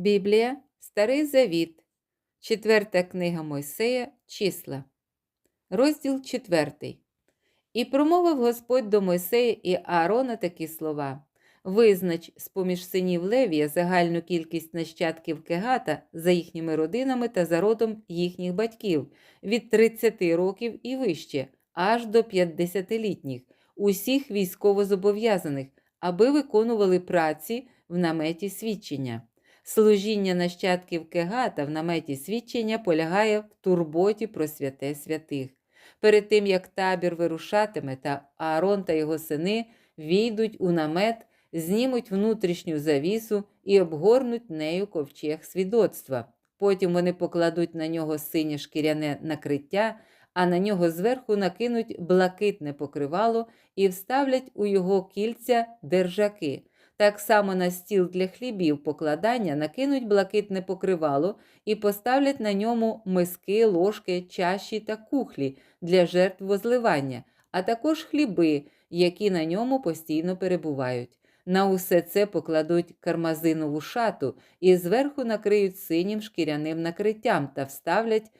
Біблія, Старий Завіт, Четверта книга Мойсея, Числа, розділ 4. І промовив Господь до Мойсея і Аарона такі слова: Визнач з поміж синів Левія загальну кількість нащадків Кегата за їхніми родинами та за родом їхніх батьків від 30 років і вище, аж до 50-літніх, усіх військовозобов'язаних, аби виконували праці в наметі свідчення. Служіння нащадків Кегата в наметі свідчення полягає в турботі про святе святих. Перед тим, як табір вирушатиме, та Аарон та його сини війдуть у намет, знімуть внутрішню завісу і обгорнуть нею ковчег свідоцтва. Потім вони покладуть на нього синє шкіряне накриття, а на нього зверху накинуть блакитне покривало і вставлять у його кільця держаки. Так само на стіл для хлібів покладання накинуть блакитне покривало і поставлять на ньому миски, ложки, чаші та кухлі для жертв возливання, а також хліби, які на ньому постійно перебувають. На усе це покладуть кармазинову шату і зверху накриють синім шкіряним накриттям та вставлять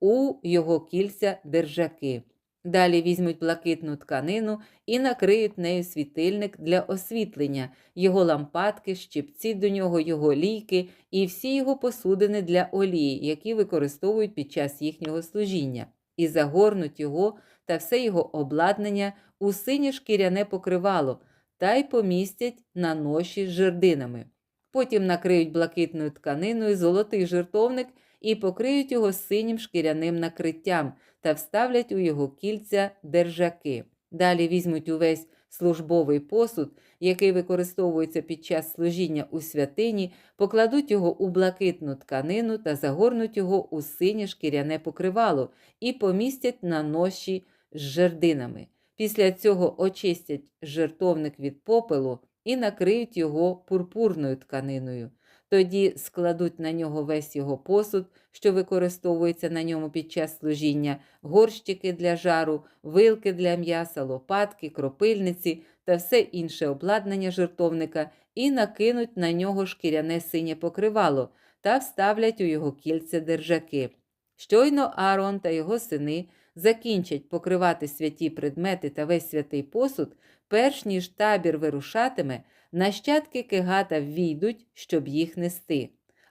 у його кільця держаки. Далі візьмуть блакитну тканину і накриють нею світильник для освітлення, його лампадки, щипці до нього, його лійки і всі його посудини для олії, які використовують під час їхнього служіння, і загорнуть його та все його обладнання у синє шкіряне покривало та й помістять на ноші з жердинами. Потім накриють блакитною тканиною золотий жертовник і покриють його синім шкіряним накриттям та вставлять у його кільця держаки. Далі візьмуть увесь службовий посуд, який використовується під час служіння у святині, покладуть його у блакитну тканину та загорнуть його у синє шкіряне покривало і помістять на ноші з жердинами. Після цього очистять жертовник від попелу і накриють його пурпурною тканиною. Тоді складуть на нього весь його посуд, що використовується на ньому під час служіння, горщики для жару, вилки для м'яса, лопатки, кропильниці та все інше обладнання жертовника, і накинуть на нього шкіряне синє покривало та вставлять у його кільця держаки. Щойно Аарон та його сини закінчать покривати святі предмети та весь святий посуд, перш ніж табір вирушатиме, нащадки кегата ввійдуть, щоб їх нести.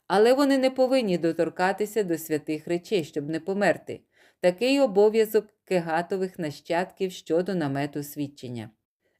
Але вони не повинні доторкатися до святих речей, щоб не померти. Такий обов'язок кегатових нащадків щодо намету свідчення.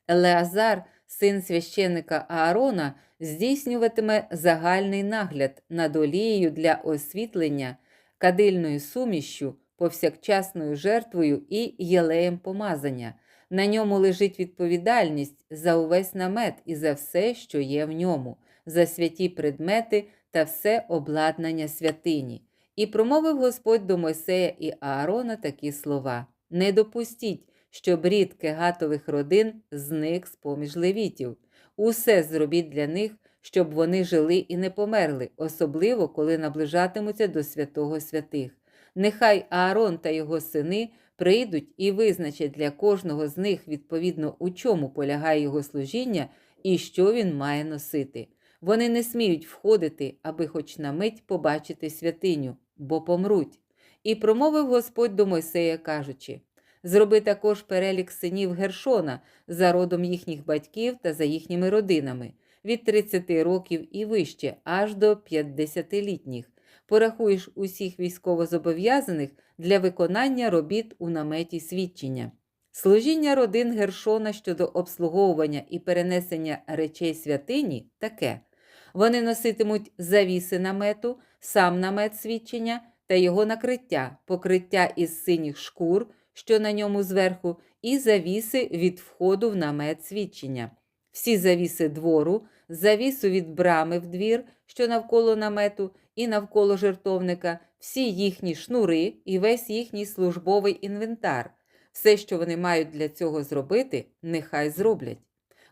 Елеазар, син священника Аарона, здійснюватиме загальний нагляд над олією для освітлення, кадильною сумішю, повсякчасною жертвою і єлеєм помазання. На ньому лежить відповідальність за увесь намет і за все, що є в ньому, за святі предмети та все обладнання святині. І промовив Господь до Мойсея і Аарона такі слова: Не допустіть, щоб рід кегатових родин зник з поміж левітів. Усе зробіть для них, щоб вони жили і не померли, особливо коли наближатимуться до святого святих. Нехай Аарон та його сини прийдуть і визначать для кожного з них відповідно у чому полягає його служіння і що він має носити. Вони не сміють входити, аби хоч на мить побачити святиню, бо помруть. І промовив Господь до Мойсея, кажучи: Зроби також перелік синів Гершона за родом їхніх батьків та за їхніми родинами, від 30 років і вище, аж до 50-літніх. Порахуєш усіх військовозобов'язаних для виконання робіт у наметі свідчення. Служіння родин Гершона щодо обслуговування і перенесення речей святині таке. Вони носитимуть завіси намету, сам намет свідчення та його накриття, покриття із синіх шкур, що на ньому зверху, і завіси від входу в намет свідчення. Всі завіси двору, завісу від брами в двір, що навколо намету, і навколо жертовника, всі їхні шнури і весь їхній службовий інвентар. Все, що вони мають для цього зробити, нехай зроблять.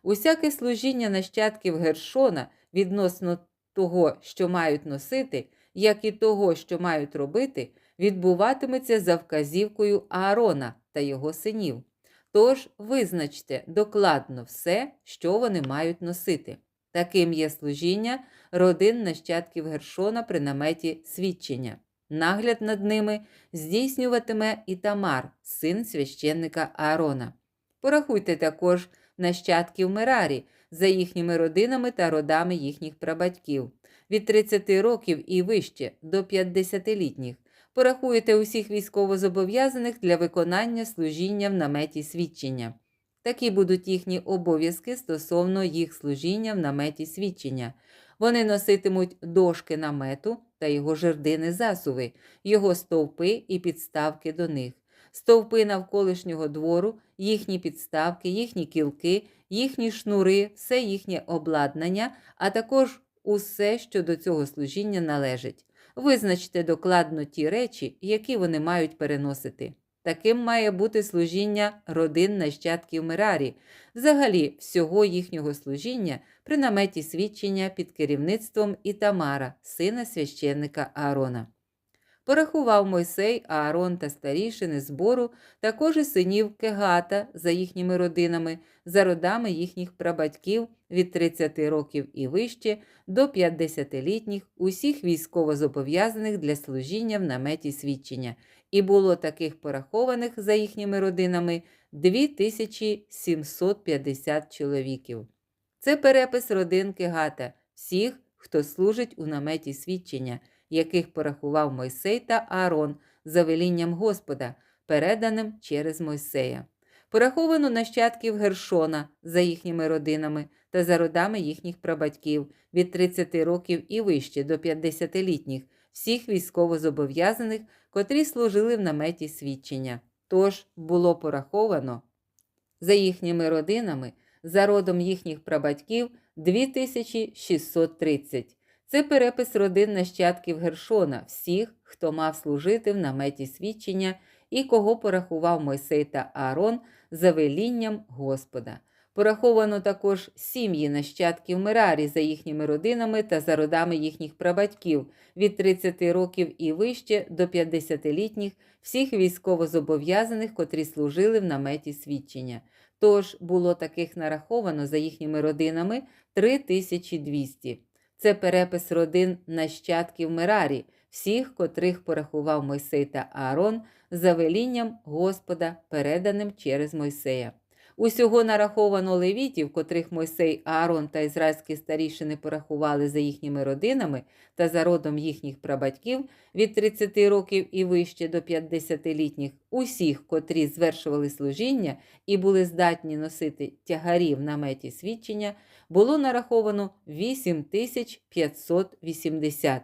Усяке служіння нащадків Гершона відносно того, що мають носити, як і того, що мають робити, відбуватиметься за вказівкою Аарона та його синів. Тож визначте докладно все, що вони мають носити. Таким є служіння родин нащадків Гершона при наметі свідчення. Нагляд над ними здійснюватиме Ітамар, син священника Аарона. Порахуйте також нащадків Мерарі за їхніми родинами та родами їхніх прабатьків від 30 років і вище до 50-літніх. Порахуєте усіх військовозобов'язаних для виконання служіння в наметі свідчення. Такі будуть їхні обов'язки стосовно їх служіння в наметі свідчення. Вони носитимуть дошки намету та його жердини засуви, його стовпи і підставки до них, стовпи навколишнього двору, їхні підставки, їхні кілки, їхні шнури, все їхнє обладнання, а також усе, що до цього служіння належить. Визначте докладно ті речі, які вони мають переносити. Таким має бути служіння родин нащадків Мерарі, взагалі всього їхнього служіння при наметі свідчення під керівництвом Ітамара, сина священника Аарона. Порахував Мойсей, Аарон та старішини збору, також і синів Кегата за їхніми родинами, за родами їхніх прабатьків від 30 років і вище до 50-літніх, усіх військовозобов'язаних для служіння в наметі свідчення, і було таких порахованих за їхніми родинами 2750 чоловіків. Це перепис родин Кегата, всіх, хто служить у наметі свідчення, яких порахував Мойсей та Аарон за велінням Господа, переданим через Мойсея. Пораховано нащадків Гершона за їхніми родинами та за родами їхніх прабатьків від 30 років і вище до 50-літніх, всіх військовозобов'язаних, котрі служили в наметі свідчення. Тож було пораховано за їхніми родинами, за родом їхніх прабатьків 2630. Це перепис родин нащадків Гершона, всіх, хто мав служити в наметі свідчення і кого порахував Мойсей та Аарон за велінням Господа. Пораховано також сім'ї нащадків Мерарі за їхніми родинами та за родами їхніх прабатьків від 30 років і вище до 50-літніх всіх військовозобов'язаних, котрі служили в наметі свідчення. Тож було таких нараховано за їхніми родинами 3200. Це перепис родин нащадків Мерарі, всіх, котрих порахував Мойсей та Аарон за велінням Господа, переданим через Мойсея. Усього нараховано левітів, котрих Мойсей, Аарон та ізраїльські старішини порахували за їхніми родинами та за родом їхніх прабатьків від 30 років і вище до 50-літніх, усіх, котрі звершували служіння і були здатні носити тягарі в наметі свідчення, було нараховано 8580.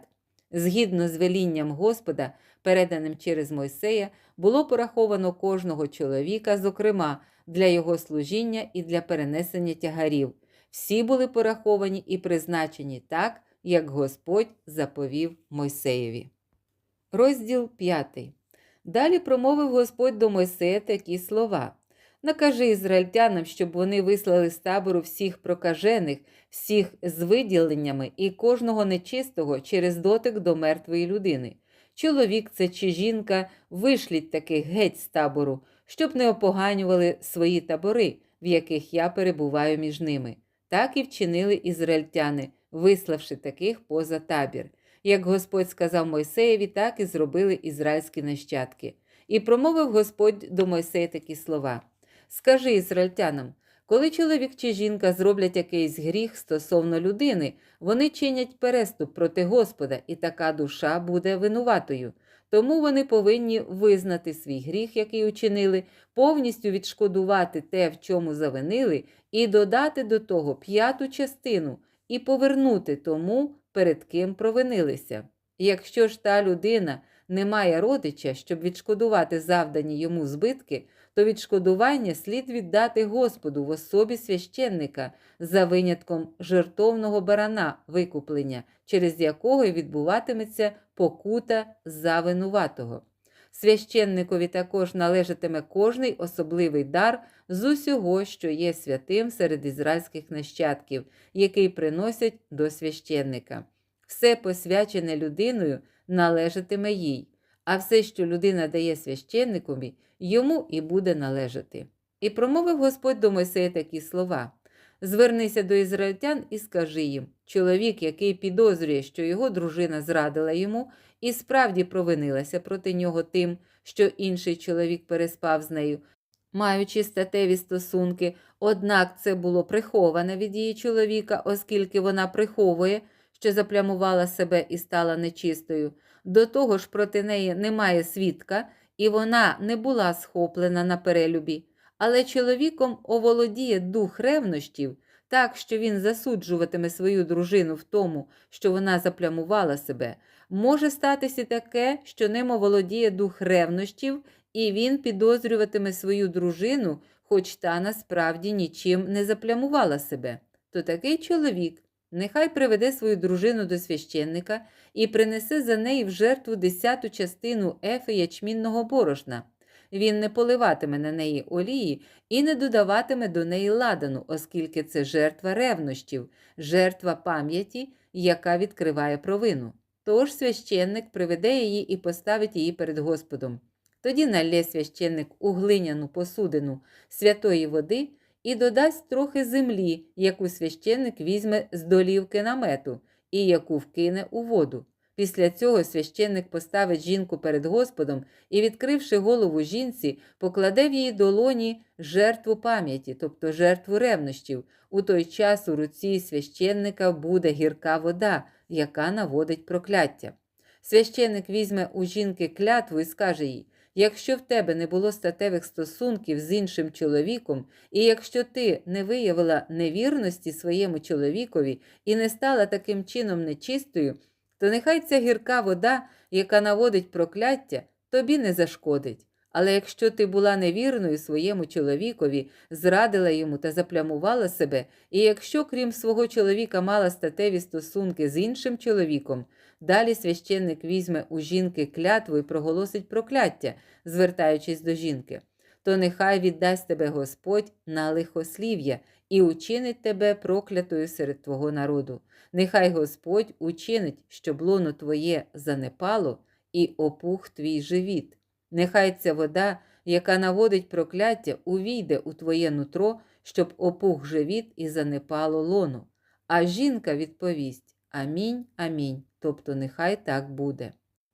Згідно з велінням Господа, переданим через Мойсея, було пораховано кожного чоловіка, зокрема, для його служіння і для перенесення тягарів. Всі були пораховані і призначені так, як Господь заповів Мойсеєві. Розділ 5. Далі промовив Господь до Мойсея такі слова. Накажи ізраїльтянам, щоб вони вислали з табору всіх прокажених, всіх з виділеннями і кожного нечистого через дотик до мертвої людини. Чоловік це чи жінка вишліть таких геть з табору, щоб не опоганювали свої табори, в яких я перебуваю між ними. Так і вчинили ізраїльтяни, виславши таких поза табір. Як Господь сказав Мойсеєві, так і зробили ізраїльські нащадки. І промовив Господь до Мойсея такі слова: Скажи ізраїльтянам, коли чоловік чи жінка зроблять якийсь гріх стосовно людини, вони чинять переступ проти Господа, і така душа буде винуватою. Тому вони повинні визнати свій гріх, який учинили, повністю відшкодувати те, в чому завинили, і додати до того п'яту частину і повернути тому, перед ким провинилися. Якщо ж та людина не має родича, щоб відшкодувати завдані йому збитки, то відшкодування слід віддати Господу в особі священника за винятком жертовного барана викуплення, через якого відбуватиметься покута за винуватого. Священникові також належатиме кожний особливий дар з усього, що є святим серед ізраїльських нащадків, який приносять до священника. Все посвячене людиною належатиме їй, а все, що людина дає священникові, йому і буде належати. І промовив Господь до Мойсея такі слова: Звернися до ізраїльтян і скажи їм: чоловік, який підозрює, що його дружина зрадила йому, і справді провинилася проти нього тим, що інший чоловік переспав з нею, маючи статеві стосунки, однак це було приховане від її чоловіка, оскільки вона приховує, що заплямувала себе і стала нечистою. До того ж, проти неї немає свідка, і вона не була схоплена на перелюбі. Але чоловіком оволодіє дух ревнощів, так що він засуджуватиме свою дружину в тому, що вона заплямувала себе. Може статися таке, що ним оволодіє дух ревнощів, і він підозрюватиме свою дружину, хоч та насправді нічим не заплямувала себе. То такий чоловік нехай приведе свою дружину до священника і принесе за неї в жертву десяту частину ефи ячмінного борошна. Він не поливатиме на неї олії і не додаватиме до неї ладану, оскільки це жертва ревнощів, жертва пам'яті, яка відкриває провину. Тож священник приведе її і поставить її перед Господом. Тоді налє священник у глиняну посудину святої води і додасть трохи землі, яку священник візьме з долівки намету і яку вкине у воду. Після цього священник поставить жінку перед Господом і, відкривши голову жінці, покладе в її долоні жертву пам'яті, тобто жертву ревнощів. У той час у руці священника буде гірка вода, яка наводить прокляття. Священник візьме у жінки клятву і скаже їй: Якщо в тебе не було статевих стосунків з іншим чоловіком, і якщо ти не виявила невірності своєму чоловікові і не стала таким чином нечистою, то нехай ця гірка вода, яка наводить прокляття, тобі не зашкодить. Але якщо ти була невірною своєму чоловікові, зрадила йому та заплямувала себе, і якщо, крім свого чоловіка, мала статеві стосунки з іншим чоловіком, далі священник візьме у жінки клятву і проголосить прокляття, звертаючись до жінки, то нехай віддасть тебе Господь на лихослів'я і учинить тебе проклятою серед твого народу. Нехай Господь учинить, щоб лоно твоє занепало і опух твій живіт. Нехай ця вода, яка наводить прокляття, увійде у твоє нутро, щоб опух живіт і занепало лоно. А жінка відповість Амінь, амінь, тобто нехай так буде.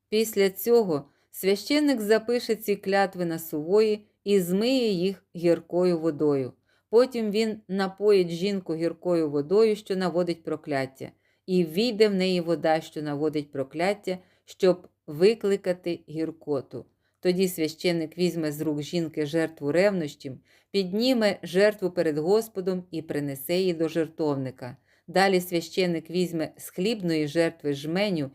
Після цього священник запише ці клятви на сувої і змиє їх гіркою водою. Потім він напоїть жінку гіркою водою, що наводить прокляття, і війде в неї вода, що наводить прокляття, щоб викликати гіркоту. Тоді священник візьме з рук жінки жертву ревнощів, підніме жертву перед Господом і принесе її до жертовника. Далі священник візьме з хлібної жертви жменю,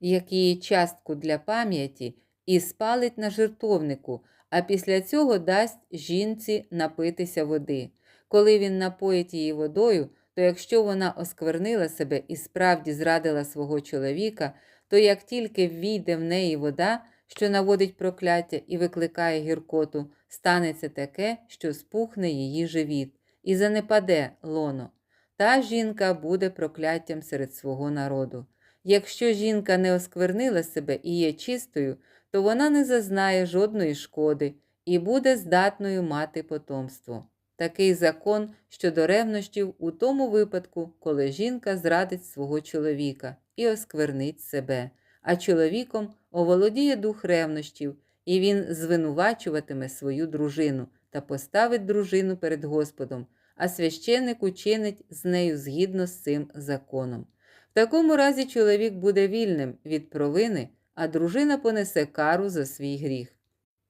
як її частку для пам'яті, і спалить на жертовнику, а після цього дасть жінці напитися води. Коли він напоїть її водою, то якщо вона осквернила себе і справді зрадила свого чоловіка, то як тільки ввійде в неї вода, що наводить прокляття і викликає гіркоту, станеться таке, що спухне її живіт, і занепаде лоно. Та жінка буде прокляттям серед свого народу. Якщо жінка не осквернила себе і є чистою, то вона не зазнає жодної шкоди і буде здатною мати потомство. Такий закон щодо ревнощів у тому випадку, коли жінка зрадить свого чоловіка і осквернить себе, а чоловіком оволодіє дух ревнощів, і він звинувачуватиме свою дружину та поставить дружину перед Господом, а священник учинить з нею згідно з цим законом. В такому разі чоловік буде вільним від провини, а дружина понесе кару за свій гріх.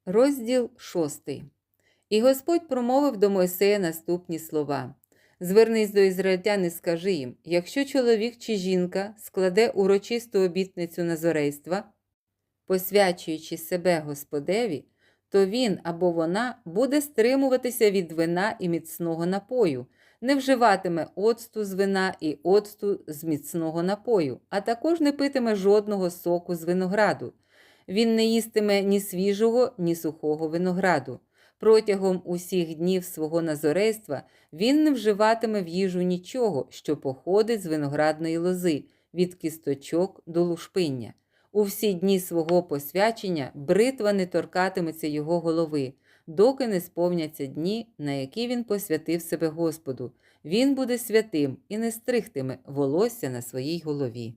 Розділ 6. І Господь промовив до Мойсея наступні слова: Звернись до ізраїльтян і скажи їм: якщо чоловік чи жінка складе урочисту обітницю назорейства, посвячуючи себе Господеві, то він або вона буде стримуватися від вина і міцного напою, не вживатиме оцту з вина і оцту з міцного напою, а також не питиме жодного соку з винограду. Він не їстиме ні свіжого, ні сухого винограду. Протягом усіх днів свого назорейства він не вживатиме в їжу нічого, що походить з виноградної лози, від кісточок до лушпиння. У всі дні свого посвячення бритва не торкатиметься його голови, доки не сповняться дні, на які він посвятив себе Господу. він буде святим і не стригтиме волосся на своїй голові.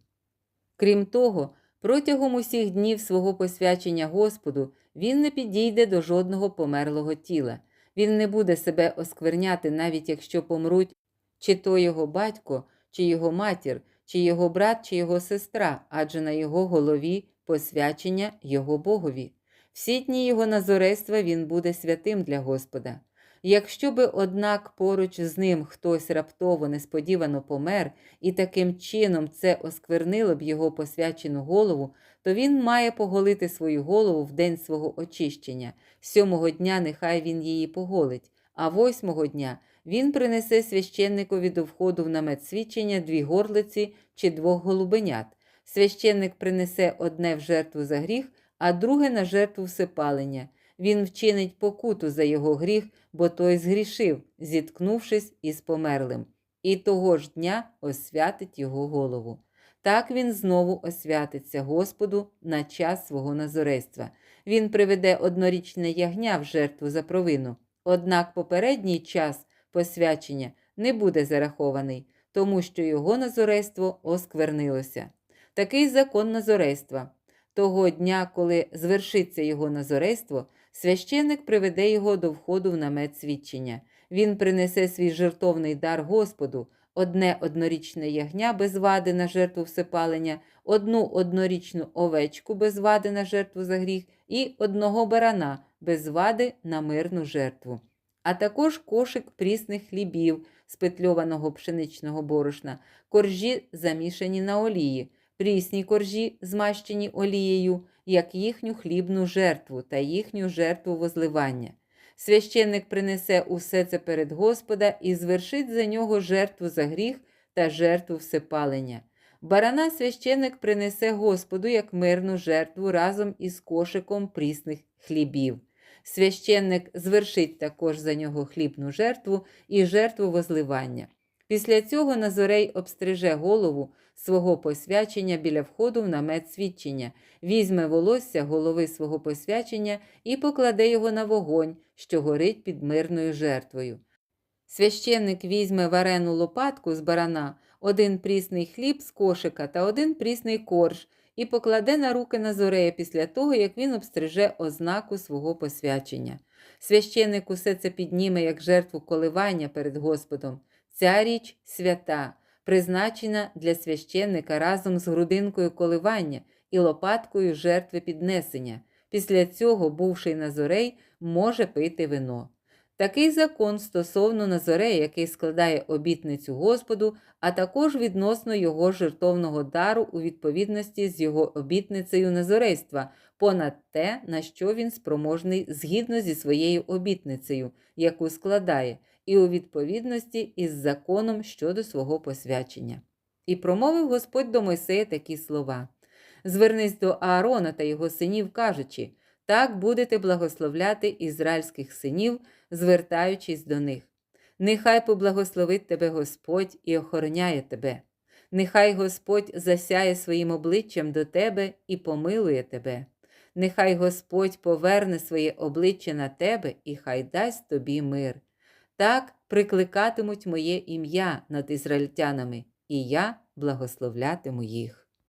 Крім того, протягом усіх днів свого посвячення Господу він не підійде до жодного померлого тіла, він не буде себе оскверняти, навіть якщо помруть чи то його батько, чи його матір, чи його брат, чи його сестра, адже на його голові посвячення його Богові. Всі дні його назорейства він буде святим для Господа. Якщо би, однак, поруч з ним хтось раптово несподівано помер, і таким чином це осквернило б його посвячену голову, то він має поголити свою голову в день свого очищення. Сьомого дня нехай він її поголить, а восьмого дня він принесе священникові до входу в намет свідчення дві горлиці чи двох голубенят. Священник принесе одне в жертву за гріх, а друге на жертву всепалення. Він вчинить покуту за його гріх, бо той згрішив, зіткнувшись із померлим, і того ж дня освятить його голову. Так він знову освятиться Господу на час свого назорейства. Він приведе однорічне ягня в жертву за провину. Однак попередній час посвячення не буде зарахований, тому що його назорейство осквернилося. Такий закон назорейства. Того дня, коли звершиться його назорейство, священник приведе його до входу в намет свідчення. Він принесе свій жертовний дар Господу, одне однорічне ягня без вади на жертву всепалення, одну однорічну овечку без вади на жертву за гріх і одного барана без вади на мирну жертву. А також кошик прісних хлібів з петльованого пшеничного борошна, коржі замішані на олії, прісні коржі, змащені олією, як їхню хлібну жертву та їхню жертву возливання. Священник принесе усе це перед Господа і звершить за нього жертву за гріх та жертву всепалення. Барана священник принесе Господу як мирну жертву разом із кошиком прісних хлібів. Священник звершить також за нього хлібну жертву і жертву возливання. Після цього Назорей обстриже голову свого посвячення біля входу в намет свідчення, візьме волосся голови свого посвячення і покладе його на вогонь, що горить під мирною жертвою. Священник візьме варену лопатку з барана, один прісний хліб з кошика та один прісний корж і покладе на руки Назорея після того, як він обстриже ознаку свого посвячення. Священник усе це підніме як жертву коливання перед Господом. Ця річ свята, призначена для священника разом з грудинкою коливання і лопаткою жертви піднесення. Після цього бувший Назорей може пити вино. Такий закон стосовно Назорея, який складає обітницю Господу, а також відносно його жертовного дару у відповідності з його обітницею назорейства, понад те, на що він спроможний згідно зі своєю обітницею, яку складає, і у відповідності із законом щодо свого посвячення. І промовив Господь до Мойсея такі слова: Звернись до Аарона та його синів, кажучи, так будете благословляти ізраїльських синів, звертаючись до них. Нехай поблагословить тебе Господь і охороняє тебе. Нехай Господь засяє своїм обличчям до тебе і помилує тебе. Нехай Господь поверне своє обличчя на тебе і хай дасть тобі мир. Так прикликатимуть моє ім'я над ізраїльтянами, і я благословлятиму їх.